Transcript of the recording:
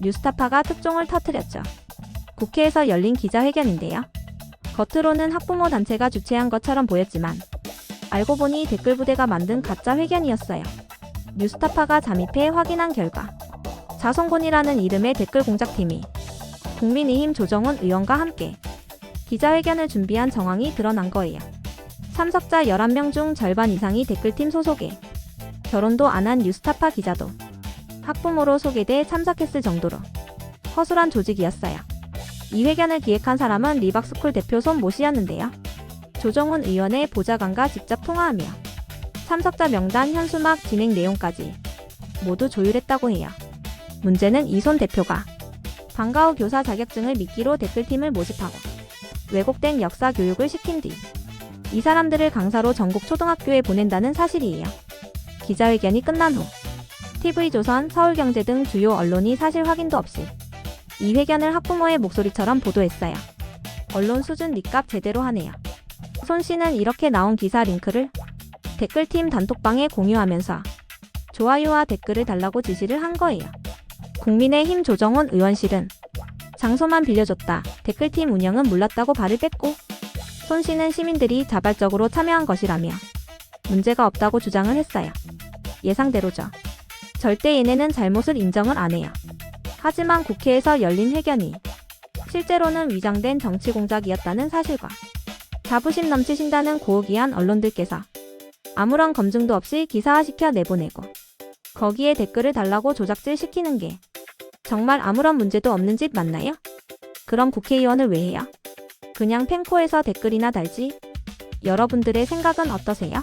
뉴스타파가 특종을 터뜨렸죠. 국회에서 열린 기자회견인데요. 겉으로는 학부모 단체가 주최한 것처럼 보였지만 알고 보니 댓글 부대가 만든 가짜 회견이었어요. 뉴스타파가 잠입해 확인한 결과 자성곤이라는 이름의 댓글 공작팀이 국민의힘 조정훈 의원과 함께 기자회견을 준비한 정황이 드러난 거예요. 참석자 11명 중 절반 이상이 댓글팀 소속에 결혼도 안 한 뉴스타파 기자도 학부모로 소개돼 참석했을 정도로 허술한 조직이었어요. 이 회견을 기획한 사람은 리박스쿨 대표 손 모 씨였는데요. 조정훈 의원의 보좌관과 직접 통화하며 참석자 명단 현수막 진행 내용까지 모두 조율했다고 해요. 문제는 이 손 대표가 방과후 교사 자격증을 미끼로 댓글팀을 모집하고 왜곡된 역사 교육을 시킨 뒤 이 사람들을 강사로 전국 초등학교에 보낸다는 사실이에요. 기자회견이 끝난 후 TV조선, 서울경제 등 주요 언론이 사실 확인도 없이 이 회견을 학부모의 목소리처럼 보도했어요. 언론 수준 리값 제대로 하네요. 손 씨는 이렇게 나온 기사 링크를 댓글팀 단톡방에 공유하면서 좋아요와 댓글을 달라고 지시를 한 거예요. 국민의힘 조정훈 의원실은 장소만 빌려줬다. 댓글팀 운영은 몰랐다고 발을 뺐고 손 씨는 시민들이 자발적으로 참여한 것이라며 문제가 없다고 주장을 했어요. 예상대로죠. 절대 얘네는 잘못을 인정을 안 해요. 하지만 국회에서 열린 회견이 실제로는 위장된 정치 공작이었다는 사실과 자부심 넘치신다는 고혹이한 언론들께서 아무런 검증도 없이 기사화시켜 내보내고 거기에 댓글을 달라고 조작질 시키는 게 정말 아무런 문제도 없는 짓 맞나요? 그럼 국회의원을 왜 해요? 그냥 펜코에서 댓글이나 달지? 여러분들의 생각은 어떠세요?